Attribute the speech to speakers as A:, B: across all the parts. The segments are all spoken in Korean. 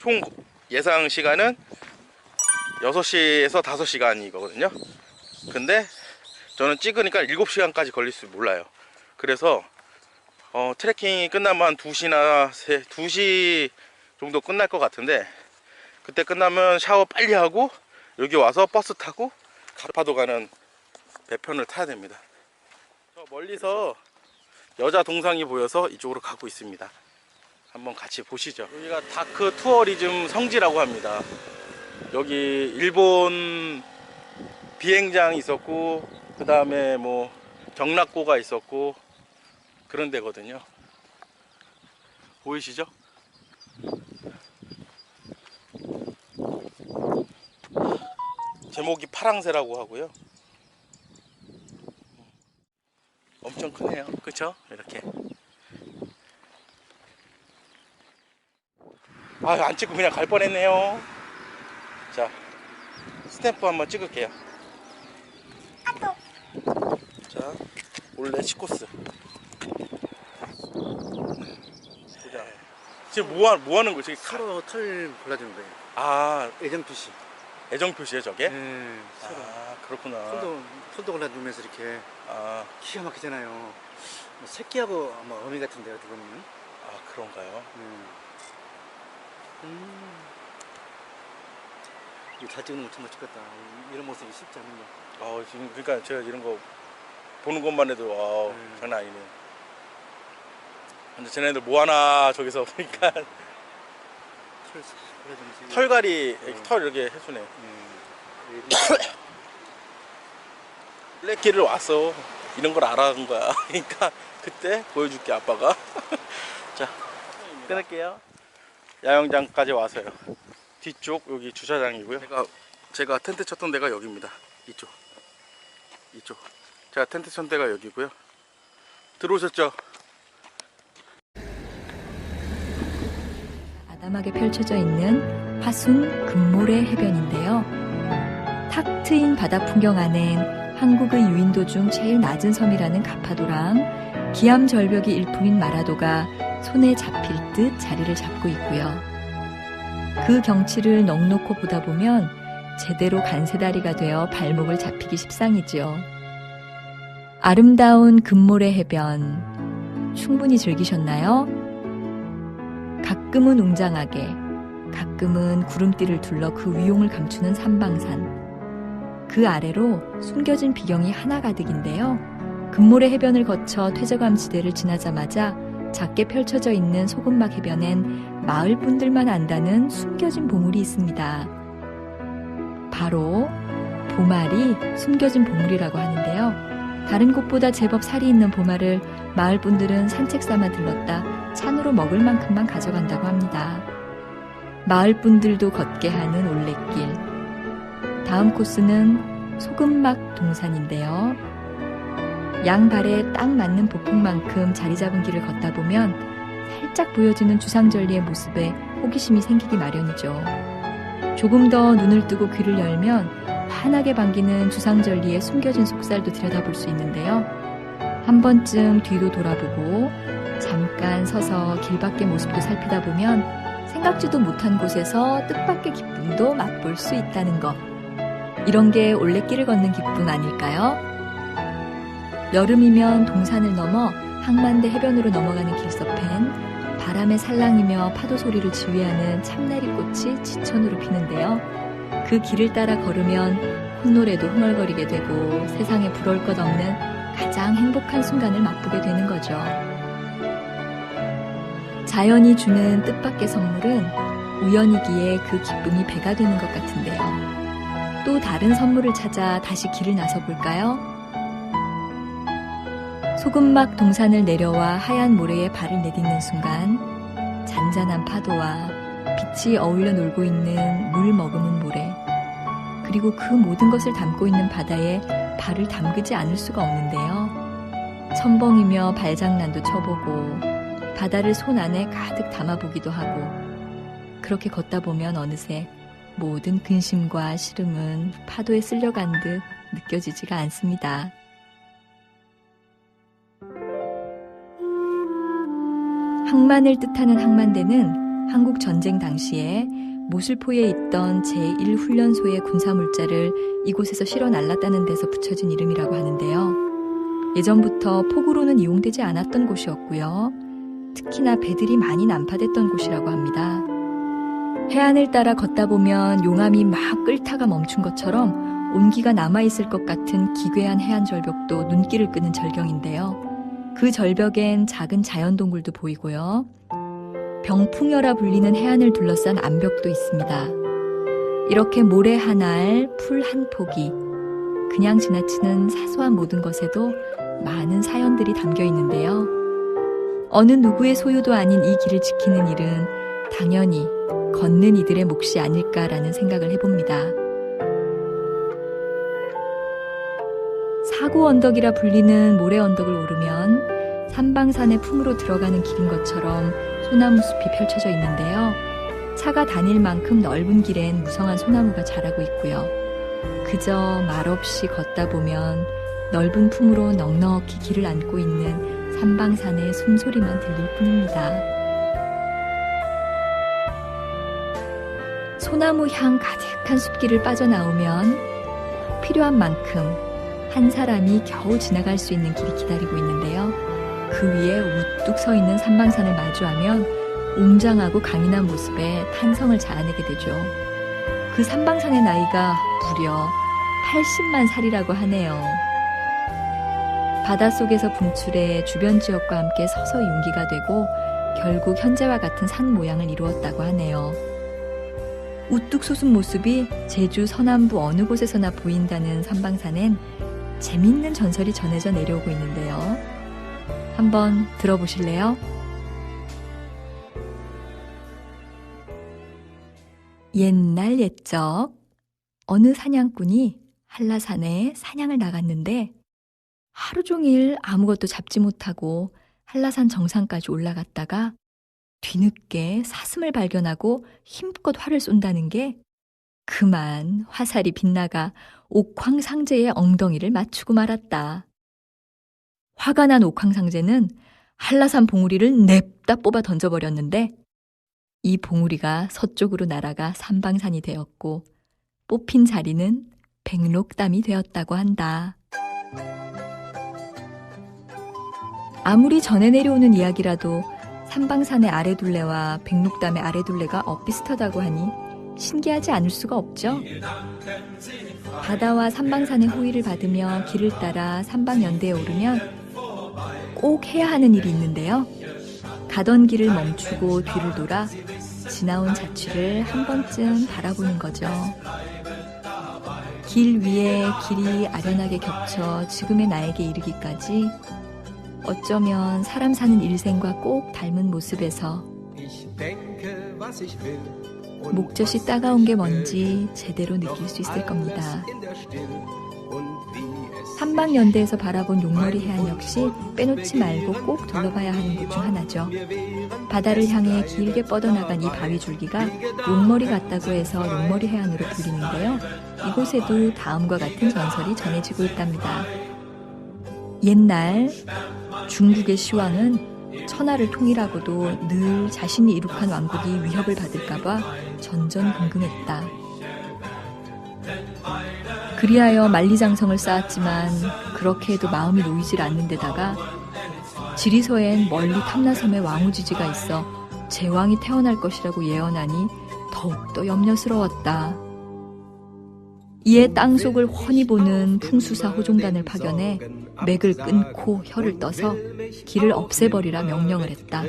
A: 총 예상 시간은 6시에서 5시간이거든요. 근데 저는 찍으니까 7시간까지 걸릴 줄 몰라요. 그래서 어, 트레킹이 끝나면 한 2시나 3, 2시 정도 끝날 것 같은데 그때 끝나면 샤워 빨리 하고 여기 와서 버스 타고 가파도 가는 배편을 타야 됩니다. 저 멀리서 여자 동상이 보여서 이쪽으로 가고 있습니다. 한번 같이 보시죠. 여기가 다크 투어리즘 성지라고 합니다. 여기 일본 비행장 있었고 그 다음에 뭐 경락고가 있었고 그런 데거든요. 보이시죠? 제목이 파랑새라고 하고요. 엄청 크네요. 그쵸? 이렇게. 아, 안 찍고 그냥 갈 뻔했네요. 자, 스탬프 한번 찍을게요. 자, 원래 치코스. 보자. 지금 뭐, 하, 뭐 하는 거지? 가-
B: 서로 털 골라주는 거예요.
A: 아,
B: 애정 표시.
A: 애정 표시에 저게?
B: 네. 서로
A: 아, 그렇구나.
B: 털도 털도 골라주면서 이렇게
A: 아,
B: 기가 막히잖아요. 뭐 새끼하고 아마 어미 같은데요, 어떻게 보면.
A: 아, 그런가요?
B: 음. 음. 이거 잘 찍는 거참 멋있겠다. 이런 모습이 쉽지 않은데.
A: 아, 지금 그러니까 제가 이런 거 보는 것만 해도 아,
B: 음.
A: 장난 아니네. 근데 쟤네들 뭐 하나 저기서 보니까
B: 털싹 골라주면서.
A: 털갈이
B: 음.
A: 털 이렇게 해주네.
B: 음.
A: 블랙길을 왔어. 이런 걸 알아 간 거야. 그러니까 그때 보여줄게 아빠가. 자, 끊을게요. 야영장까지 와서요. 뒤쪽 여기 주차장이고요. 제가 제가 텐트 쳤던 데가 여기입니다. 이쪽. 이쪽. 제가 텐트 쳤던 데가 여기고요. 들어오셨죠?
C: 아담하게 펼쳐져 있는 화순 금모래 해변인데요. 탁 트인 바다 풍경 안엔 한국의 유인도 중 제일 낮은 섬이라는 가파도랑 기암 절벽이 일품인 마라도가 손에 잡힐 듯 자리를 잡고 있고요. 그 경치를 넋놓고 보다 보면 제대로 간세다리가 되어 발목을 잡히기 십상이지요. 아름다운 금모래 해변 충분히 즐기셨나요? 가끔은 웅장하게, 가끔은 구름띠를 둘러 그 위용을 감추는 삼방산. 그 아래로 숨겨진 비경이 하나 가득인데요. 금모래 해변을 거쳐 퇴저감 지대를 지나자마자 작게 펼쳐져 있는 소금막 해변엔 마을 분들만 안다는 숨겨진 보물이 있습니다. 바로 보말이 숨겨진 보물이라고 하는데요. 다른 곳보다 제법 살이 있는 보말을 마을 분들은 산책 삼아 들렀다 찬으로 먹을 만큼만 가져간다고 합니다. 마을 분들도 걷게 하는 올레길. 다음 코스는 소금막 동산인데요. 양발에 딱 맞는 보폭만큼 자리 잡은 길을 걷다 보면 살짝 보여지는 주상절리의 모습에 호기심이 생기기 마련이죠. 조금 더 눈을 뜨고 귀를 열면 환하게 반기는 주상절리의 숨겨진 속살도 들여다볼 수 있는데요. 한 번쯤 뒤도 돌아보고 잠깐 서서 길밖의 모습도 살피다 보면 생각지도 못한 곳에서 뜻밖의 기쁨도 맛볼 수 있다는 것. 이런 게 올레길을 걷는 기쁨 아닐까요? 여름이면 동산을 넘어 항만대 해변으로 넘어가는 길서팬 바람에 살랑이며 파도 소리를 지휘하는 참내리꽃이 지천으로 피는데요. 그 길을 따라 걸으면 콧노래도 흥얼거리게 되고 세상에 부러울 것 없는 가장 행복한 순간을 맛보게 되는 거죠. 자연이 주는 뜻밖의 선물은 우연이기에 그 기쁨이 배가 되는 것 같은데요. 또 다른 선물을 찾아 다시 길을 나서 볼까요? 소금막 동산을 내려와 하얀 모래에 발을 내딛는 순간 잔잔한 파도와 빛이 어울려 놀고 있는 물 머금은 모래 그리고 그 모든 것을 담고 있는 바다에 발을 담그지 않을 수가 없는데요. 첨벙이며 발장난도 쳐보고 바다를 손 안에 가득 담아보기도 하고 그렇게 걷다 보면 어느새 모든 근심과 시름은 파도에 쓸려간 듯 느껴지지가 않습니다. 항만을 뜻하는 항만대는 한국 전쟁 당시에 모슬포에 있던 제1훈련소의 군사물자를 이곳에서 실어 날랐다는 데서 붙여진 이름이라고 하는데요. 예전부터 폭우로는 이용되지 않았던 곳이었고요. 특히나 배들이 많이 난파됐던 곳이라고 합니다. 해안을 따라 걷다 보면 용암이 막 끓다가 멈춘 것처럼 온기가 남아있을 것 같은 기괴한 해안 절벽도 눈길을 끄는 절경인데요. 그 절벽엔 작은 자연동굴도 보이고요. 병풍여라 불리는 해안을 둘러싼 암벽도 있습니다. 이렇게 모래 한 알, 풀 한 포기, 그냥 지나치는 사소한 모든 것에도 많은 사연들이 담겨 있는데요. 어느 누구의 소유도 아닌 이 길을 지키는 일은 당연히 걷는 이들의 몫이 아닐까라는 생각을 해봅니다. 사고 언덕이라 불리는 모래 언덕을 오르면 삼방산의 품으로 들어가는 길인 것처럼 소나무 숲이 펼쳐져 있는데요. 차가 다닐 만큼 넓은 길엔 무성한 소나무가 자라고 있고요. 그저 말없이 걷다 보면 넓은 품으로 넉넉히 길을 안고 있는 삼방산의 숨소리만 들릴 뿐입니다. 소나무 향 가득한 숲길을 빠져나오면 꼭 필요한 만큼 한 사람이 겨우 지나갈 수 있는 길이 기다리고 있는데요. 그 위에 우뚝 서 있는 삼방산을 마주하면 웅장하고 강인한 모습에 탄성을 자아내게 되죠. 그 삼방산의 나이가 무려 80만 살이라고 하네요. 바닷속에서 분출해 주변 지역과 함께 서서히 융기가 되고 결국 현재와 같은 산 모양을 이루었다고 하네요. 우뚝 솟은 모습이 제주 서남부 어느 곳에서나 보인다는 삼방산엔 재밌는 전설이 전해져 내려오고 있는데요. 한번 들어보실래요? 옛날 옛적 어느 사냥꾼이 한라산에 사냥을 나갔는데 하루 종일 아무것도 잡지 못하고 한라산 정상까지 올라갔다가 뒤늦게 사슴을 발견하고 힘껏 활을 쏜다는 게 그만 화살이 빗나가 옥황상제의 엉덩이를 맞추고 말았다. 화가 난 옥황상제는 한라산 봉우리를 냅다 뽑아 던져버렸는데 이 봉우리가 서쪽으로 날아가 삼방산이 되었고 뽑힌 자리는 백록담이 되었다고 한다. 아무리 전해 내려오는 이야기라도 삼방산의 아래둘레와 백록담의 아래둘레가 엇비슷하다고 하니 신기하지 않을 수가 없죠. 바다와 삼방산의 호의를 받으며 길을 따라 삼방연대에 오르면 꼭 해야 하는 일이 있는데요. 가던 길을 멈추고 뒤를 돌아 지나온 자취를 한 번쯤 바라보는 거죠. 길 위에 길이 아련하게 겹쳐 지금의 나에게 이르기까지 어쩌면 사람 사는 일생과 꼭 닮은 모습에서 목젖이 따가운 게 뭔지 제대로 느낄 수 있을 겁니다. 삼방연대에서 바라본 용머리 해안 역시 빼놓지 말고 꼭 둘러봐야 하는 곳 중 하나죠. 바다를 향해 길게 뻗어나간 이 바위 줄기가 용머리 같다고 해서 용머리 해안으로 불리는데요. 이곳에도 다음과 같은 전설이 전해지고 있답니다. 옛날 중국의 시왕은 천하를 통일하고도 늘 자신이 이룩한 왕국이 위협을 받을까봐 전전긍긍했다. 그리하여 만리장성을 쌓았지만 그렇게 해도 마음이 놓이질 않는 데다가 지리서엔 멀리 탐나섬에 왕우지지가 있어 제왕이 태어날 것이라고 예언하니 더욱더 염려스러웠다. 이에 땅속을 훤히 보는 풍수사 호종단을 파견해 맥을 끊고 혀를 떠서 길을 없애버리라 명령을 했다.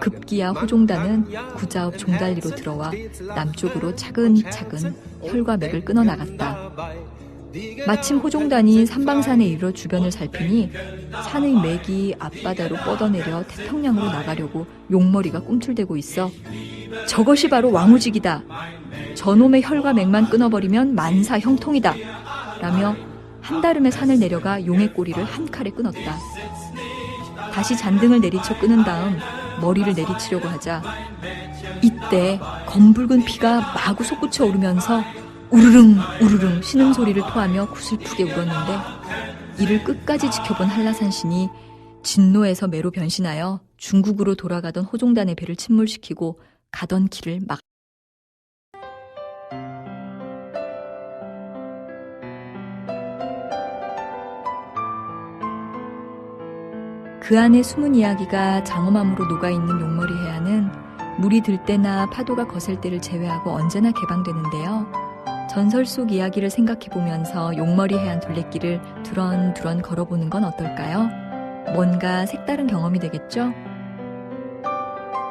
C: 급기야 호종단은 구자읍 종달리로 들어와 남쪽으로 차근차근 혈과 맥을 끊어 나갔다. 마침 호종단이 삼방산에 이르러 주변을 살피니 산의 맥이 앞바다로 뻗어내려 태평양으로 나가려고 용머리가 꿈틀대고 있어 저것이 바로 왕우직이다. 저놈의 혈과 맥만 끊어버리면 만사 형통이다. 라며 한다름의 산을 내려가 용의 꼬리를 한 칼에 끊었다. 다시 잔등을 내리쳐 끊은 다음 머리를 내리치려고 하자 이때 검붉은 피가 마구 솟구쳐 오르면서 우르릉 우르릉 신음 소리를 토하며 구슬프게 울었는데 이를 끝까지 지켜본 한라산 신이 진노에서 매로 변신하여 중국으로 돌아가던 호종단의 배를 침몰시키고 가던 길을 막 그 안에 숨은 이야기가 장엄함으로 녹아있는 용머리 해안은 물이 들 때나 파도가 거셀 때를 제외하고 언제나 개방되는데요. 전설 속 이야기를 생각해 보면서 용머리 해안 둘레길을 두런두런 걸어보는 건 어떨까요? 뭔가 색다른 경험이 되겠죠?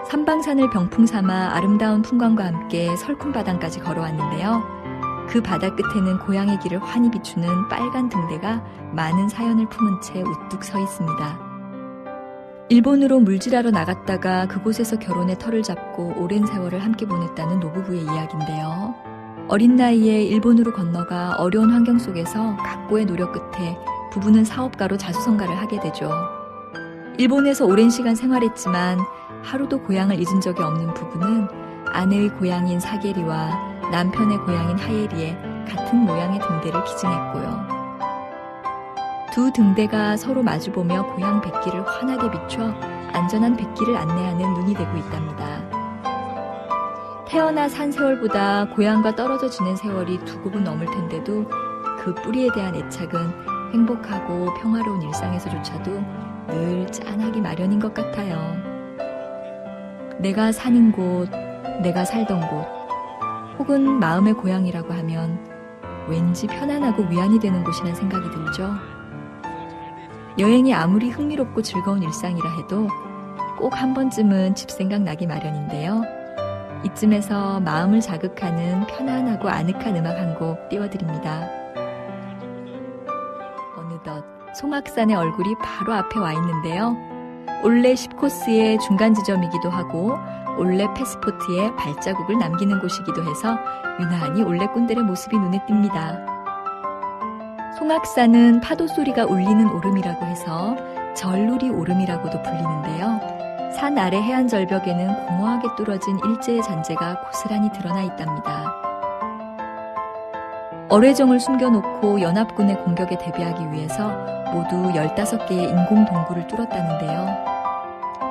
C: 삼방산을 병풍 삼아 아름다운 풍광과 함께 설큰 바당까지 걸어왔는데요. 그 바다 끝에는 고향의 길을 환히 비추는 빨간 등대가 많은 사연을 품은 채 우뚝 서 있습니다. 일본으로 물질하러 나갔다가 그곳에서 결혼의 터를 잡고 오랜 세월을 함께 보냈다는 노부부의 이야기인데요. 어린 나이에 일본으로 건너가 어려운 환경 속에서 각고의 노력 끝에 부부는 사업가로 자수성가를 하게 되죠. 일본에서 오랜 시간 생활했지만 하루도 고향을 잊은 적이 없는 부부는 아내의 고향인 사계리와 남편의 고향인 하예리에 같은 모양의 등대를 기증했고요. 두 등대가 서로 마주보며 고향 백기를 환하게 비춰 안전한 백기를 안내하는 눈이 되고 있답니다. 태어나 산 세월보다 고향과 떨어져 지낸 세월이 두 곱은 넘을 텐데도 그 뿌리에 대한 애착은 행복하고 평화로운 일상에서조차도 늘 짠하기 마련인 것 같아요. 내가 사는 곳, 내가 살던 곳, 혹은 마음의 고향이라고 하면 왠지 편안하고 위안이 되는 곳이란 생각이 들죠. 여행이 아무리 흥미롭고 즐거운 일상이라 해도 꼭 한 번쯤은 집 생각 나기 마련인데요. 이쯤에서 마음을 자극하는 편안하고 아늑한 음악 한 곡 띄워드립니다. 어느덧 송악산의 얼굴이 바로 앞에 와 있는데요. 올레 10코스의 중간 지점이기도 하고 올레 패스포트에 발자국을 남기는 곳이기도 해서 유난히 올레꾼들의 모습이 눈에 띕니다. 송악산은 파도 소리가 울리는 오름이라고 해서 절누리 오름이라고도 불리는데요. 산 아래 해안 절벽에는 공허하게 뚫어진 일제의 잔재가 고스란히 드러나 있답니다. 어뢰정을 숨겨놓고 연합군의 공격에 대비하기 위해서 모두 15개의 인공 동굴을 뚫었다는데요.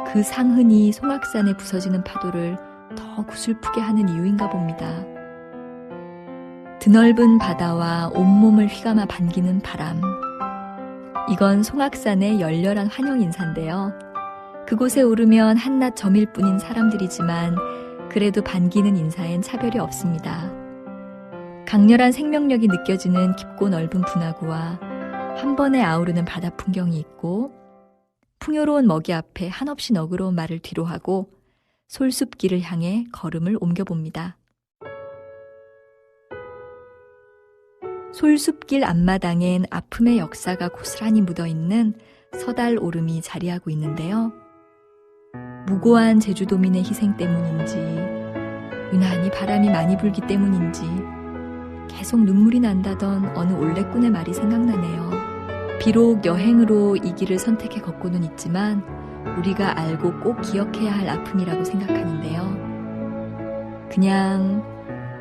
C: 그 상흔이 송악산에 부서지는 파도를 더 구슬프게 하는 이유인가 봅니다. 드넓은 바다와 온몸을 휘감아 반기는 바람. 이건 송악산의 열렬한 환영 인사인데요. 그곳에 오르면 한낱 점일 뿐인 사람들이지만 그래도 반기는 인사엔 차별이 없습니다. 강렬한 생명력이 느껴지는 깊고 넓은 분화구와 한 번에 아우르는 바다 풍경이 있고 풍요로운 먹이 앞에 한없이 너그러운 말을 뒤로하고 솔숲길을 향해 걸음을 옮겨봅니다. 솔숲길 앞마당엔 아픔의 역사가 고스란히 묻어있는 서달 오름이 자리하고 있는데요. 무고한 제주도민의 희생 때문인지, 유난히 바람이 많이 불기 때문인지, 계속 눈물이 난다던 어느 올레꾼의 말이 생각나네요. 비록 여행으로 이 길을 선택해 걷고는 있지만, 우리가 알고 꼭 기억해야 할 아픔이라고 생각하는데요. 그냥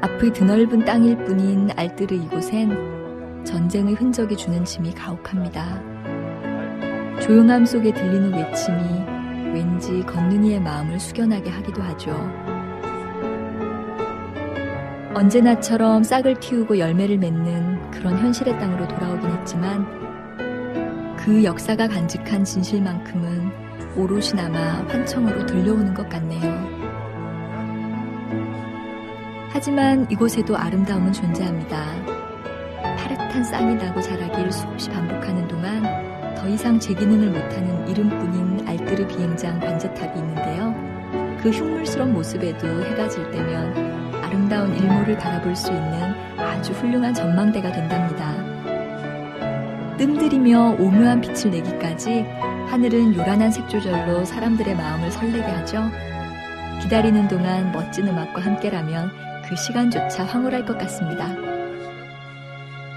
C: 앞의 드넓은 땅일 뿐인 알뜨르 이곳엔 전쟁의 흔적이 주는 짐이 가혹합니다. 조용함 속에 들리는 외침이 왠지 걷는 이의 마음을 숙연하게 하기도 하죠. 언제나처럼 싹을 틔우고 열매를 맺는 그런 현실의 땅으로 돌아오긴 했지만 그 역사가 간직한 진실만큼은 오롯이나마 환청으로 들려오는 것 같네요. 하지만 이곳에도 아름다움은 존재합니다. 파릇한 쌍이 나고 자라길 수없이 반복하는 동안 더 이상 제 기능을 못하는 이름뿐인 알뜨르 비행장 관제탑이 있는데요. 그 흉물스러운 모습에도 해가 질 때면 아름다운 일몰을 바라볼 수 있는 아주 훌륭한 전망대가 된답니다. 뜸들이며 오묘한 빛을 내기까지 하늘은 요란한 색조절로 사람들의 마음을 설레게 하죠. 기다리는 동안 멋진 음악과 함께라면 그 시간조차 황홀할 것 같습니다.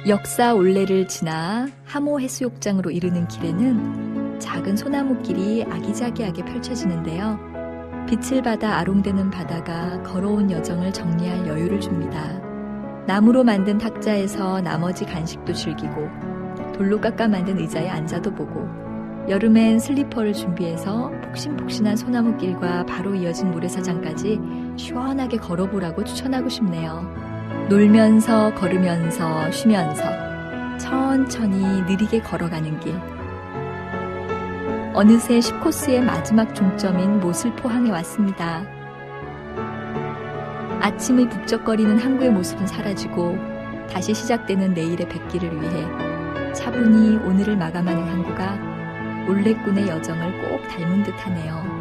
C: 역사 올레를 지나 하모 해수욕장으로 이르는 길에는 작은 소나무길이 아기자기하게 펼쳐지는데요. 빛을 받아 아롱대는 바다가 걸어온 여정을 정리할 여유를 줍니다. 나무로 만든 탁자에서 나머지 간식도 즐기고 돌로 깎아 만든 의자에 앉아도 보고 여름엔 슬리퍼를 준비해서 폭신폭신한 소나무길과 바로 이어진 모래사장까지 시원하게 걸어보라고 추천하고 싶네요. 놀면서 걸으면서 쉬면서 천천히 느리게 걸어가는 길. 어느새 10코스의 마지막 종점인 모슬포항에 왔습니다. 아침의 북적거리는 항구의 모습은 사라지고 다시 시작되는 내일의 백기를 위해 차분히 오늘을 마감하는 항구가 올레꾼의 여정을 꼭 닮은 듯하네요.